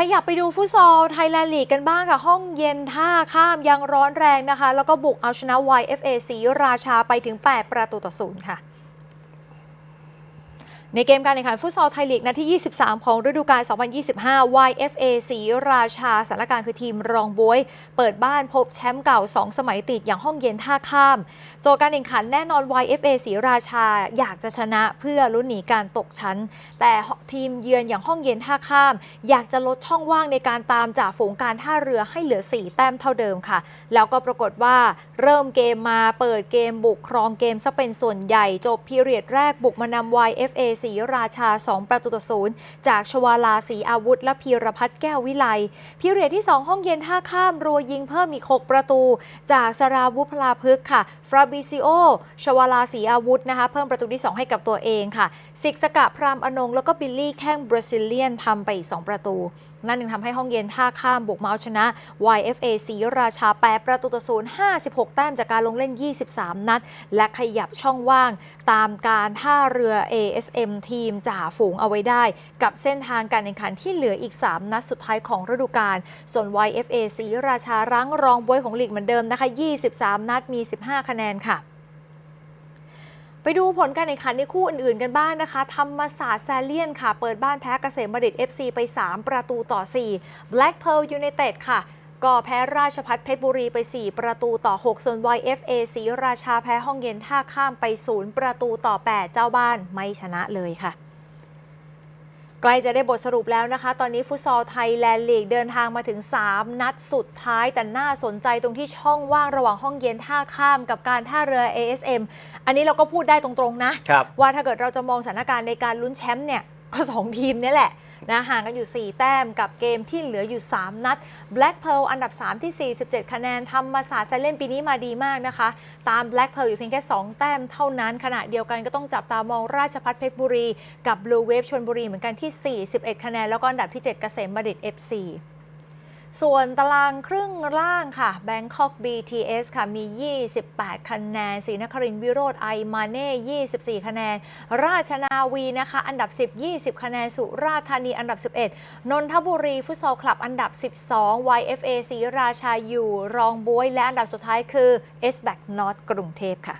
ขยับไปดูฟุตซอลไทยแลนด์ลีกกันบ้างค่ะ ห้องเย็นท่าข้ามยังร้อนแรงนะคะ แล้วก็บุกเอาชนะ YFA สีราชาไปถึง 8 ประตูต่อศูนย์ค่ะ ในเกมการแข่งขันฟุตซอลไทยลีกนัดที่ 23 ของฤดูกาล 2025 YFA ศรีราชาสถานการณ์คือทีมรองบวย เปิดบ้านพบแชมป์เก่า 2 สมัยติดอย่างห้องเย็นท่าข้าม โจการแข่งขันแน่นอน YFA ศรีราชาอยากจะชนะเพื่อลุ้นหนีการตกชั้น แต่ทีมเยือนอย่างห้องเย็นท่าข้าม อยากจะลดช่องว่างในการตามจากฝูงการท่าเรือให้เหลือ 4 แต้มเท่าเดิมค่ะ แล้วก็ปรากฏว่าเริ่มเกมมาเปิดเกมบุกครองเกมซะเป็นส่วนใหญ่จบพีเรียดแรกบุกมานำ YFA ศรีราชา 2 ประตูต่อศูนย์จากชวาลาศรีอาวุธ และพีรพัฒน์แก้ววิไลพีเรียดที่ 2 ห้องเย็นท่าข้ามรัวยิงเพิ่มอีก 6 ประตู จากสราวุธพลาพึกค่ะ ฟราบิซิโอ ชวาลาศรีอาวุธนะคะ เพิ่มประตูที่ 2 ให้กับตัวเองค่ะ สิกสกะพรามอนง แล้วก็บิลลี่แข้งบราซิเลียนทำไปอีก 2 ประตูนั่นจึงทำให้ห้องเย็นท่าข้ามบุกมาเอาชนะ YFA ศรีราชา 8 ประตูต่อศูนย์56 แต้มจากการลงเล่น 23 นัด และขยับช่องว่างตามการท่าเรือ ASM ทีมจ่าฝูงเอาไว้ได้ กับเส้นทางการแข่งขันที่เหลืออีก 3 นัดสุดท้ายของฤดูกาลส่วน YFA ศรีราชารั้งรองบวยของลีกเหมือนเดิมนะคะ 23 นัดมี 15 คะแนนค่ะไปดูผลการแข่งขันในคู่อื่นๆกันบ้างนะคะธรรมศาสตร์แซเลียนค่ะ เปิดบ้านแพ้เกษมบัณฑิต FC ไป 3 ประตูต่อ 4 Black Pearl United ค่ะ ก็แพ้ราชพัฒเพชรบุรีไป 4 ประตูต่อ 6 ส่วน YFA ศรีราชาแพ้ห้องเย็นท่าข้ามไป 0 ประตูต่อ 8 เจ้าบ้านไม่ชนะเลยค่ะใกล้จะได้บทสรุปแล้วนะคะ ตอนนี้ฟุตซอลไทยแลนด์ลีกเดินทางมาถึง 3 นัดสุดท้าย แต่น่าสนใจตรงที่ช่องว่างระหว่างห้องเย็นท่าข้ามกับการท่าเรือ ASM อันนี้เราก็พูดได้ตรงๆนะครับว่าถ้าเกิดเราจะมองสถานการณ์ในการลุ้นแชมป์เนี่ย ก็ 2 ทีมเนี่ยแหละ นะห่างกันอยู่ 4 แต้มกับเกมที่เหลืออยู่ 3 นัด Black Pearl อันดับ 3 ที่ 47 คะแนนธรรมศาสตร์ไซเล่นปีนี้มาดีมากนะคะ ตาม Black Pearl อยู่เพียงแค่ 2 แต้มเท่านั้น ขณะเดียวกันก็ต้องจับตามองราชพัฒเพชรบุรี กับ Blue Wave ชนบุรีเหมือนกันที่ 41 คะแนน แล้วก็อันดับที่ 7 เกษมบัณฑิต FC ส่วนตารางครึ่งล่างค่ะ Bangkok BTS ค่ะ มี 28 คะแนนศรีนครินทร์วิโรธไอมาเน่ 24 คะแนน ราชนาวีนะคะ อันดับ 10 20 คะแนน สุราษฎร์ธานี อันดับ 11 นนทบุรีฟุตซอลคลับ อันดับ 12 YFA ศรีราชาอยู่ รองบวย และอันดับสุดท้ายคือ S b a c k North กรุงเทพค่ะ